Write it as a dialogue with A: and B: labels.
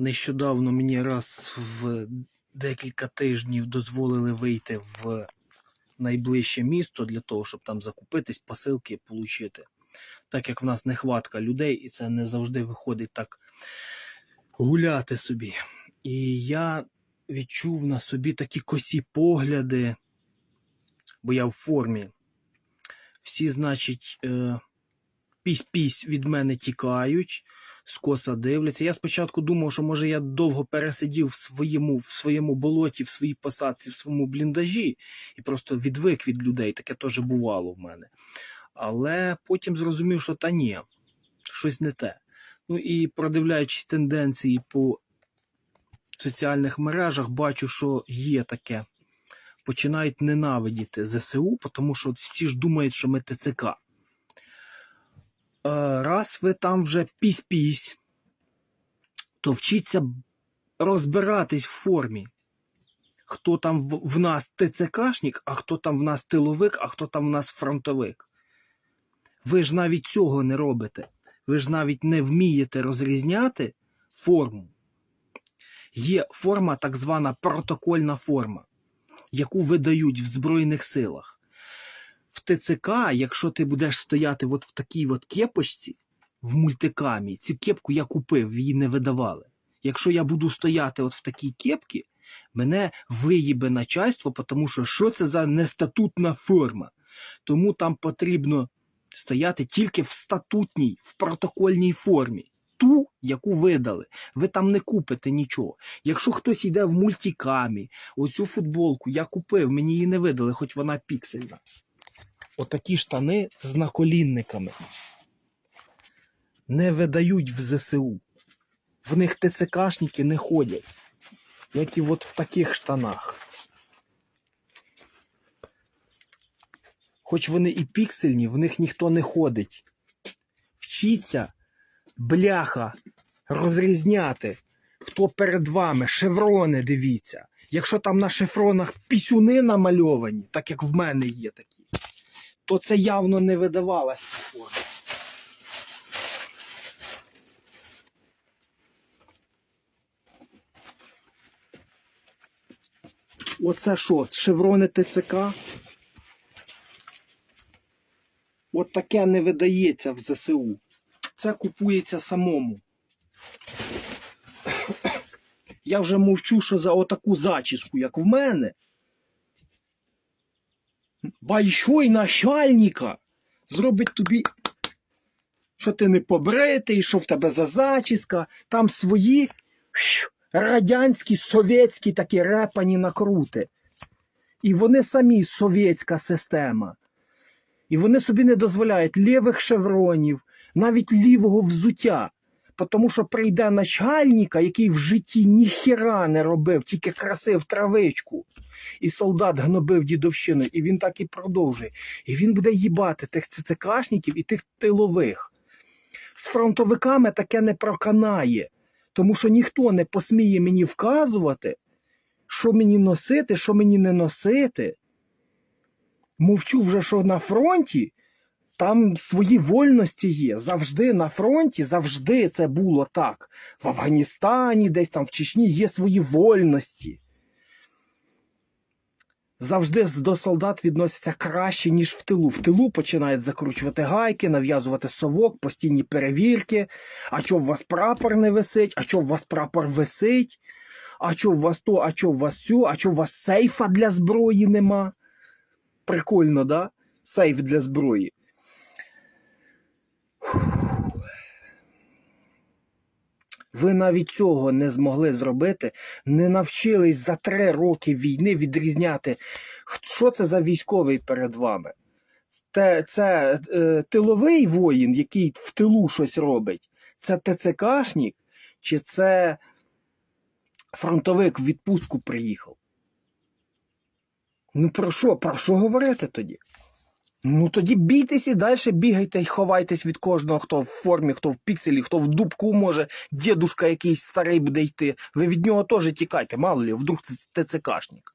A: Нещодавно мені раз в декілька тижнів дозволили вийти в найближче місто для того, щоб там закупитись, посилки отримати. Так як в нас нехватка людей, і це не завжди виходить так гуляти собі. І я відчув на собі такі косі погляди, бо я в формі. Всі, значить, е, пісь-пісь від мене тікають, скоса дивляться. Я спочатку думав, що може я довго пересидів в своєму, в своєму болоті, в своїй посадці, в своєму бліндажі і просто відвик від людей. Таке теж бувало в мене. Але потім зрозумів, що та ні, щось не те. Ну і продивляючись тенденції по соціальних мережах, бачу, що є таке. Починають ненавидіти ЗСУ, тому що всі ж думають, що ми ТЦК. Е, Раз ви там вже пісь-пісь, то вчіться розбиратись в формі. Хто там в, в нас ТЦКшник, а хто там в нас тиловик, а хто там в нас фронтовик. Ви ж навіть цього не робите. Ви ж навіть не вмієте розрізняти форму. Є форма, так звана протокольна форма, яку видають в Збройних силах. ТЦК, якщо ти будеш стояти от в такій от кепочці, в мультикамі, цю кепку я купив, її не видавали. Якщо я буду стояти от в такій кепці, мене виїбе начальство, тому що що це за нестатутна форма. Тому там потрібно стояти тільки в статутній, в протокольній формі. Ту, яку видали. Ви там не купите нічого. Якщо хтось йде в мультикамі, оцю футболку я купив, мені її не видали, хоч вона піксельна. Отакі штани з наколінниками. Не видають в ЗСУ. В них ТЦКшники не ходять. Як і от в таких штанах. Хоч вони і піксельні, в них ніхто не ходить. Вчіться, бляха, розрізняти, хто перед вами, шеврони дивіться. Якщо там на шевронах пісюни намальовані, так як в мене є такі, то це явно не видавалася форма. Оце що, шеврони ТЦК? От таке не видається в ЗСУ. Це купується самому. Я вже мовчу, що за отаку зачіску, як в мене. Большой начальника зробить тобі, що ти не побритий, що в тебе за зачіска, там свої радянські, совєтські такі репані накрути. І вони самі совєтська система. І вони собі не дозволяють лівих шевронів, навіть лівого взуття. Тому що прийде начальника, який в житті ніхіра не робив, тільки красив травичку. І солдат гнобив дідовщину, і він так і продовжує. І він буде їбати тих ЦЦКшників і тих тилових. З фронтовиками таке не проканає, тому що ніхто не посміє мені вказувати, що мені носити, що мені не носити. Мовчу вже, що на фронті там свої вольності є. Завжди на фронті, завжди це було так. В Афганістані, десь там в Чечні є свої вольності. Завжди до солдат відносяться краще, ніж в тилу. В тилу починають закручувати гайки, нав'язувати совок, постійні перевірки. А чо в вас прапор не висить, а чо в вас прапор висить, а чо в вас то, а чо в вас сю, а чо в вас сейфа для зброї нема. Прикольно, да? Сейф для зброї. Ви навіть цього не змогли зробити, не навчились за три роки війни відрізняти, що це за військовий перед вами. Це, це е, тиловий воїн, який в тилу щось робить. Це ТЦКшник, чи це фронтовик в відпустку приїхав? Ну про що? Про що говорити тоді? Ну тоді бійтесь і далі бігайте і ховайтесь від кожного, хто в формі, хто в пікселі, хто в дубку може, дідушка якийсь старий буде йти. Ви від нього теж тікайте, мало ли, вдруг це ТЦКшник.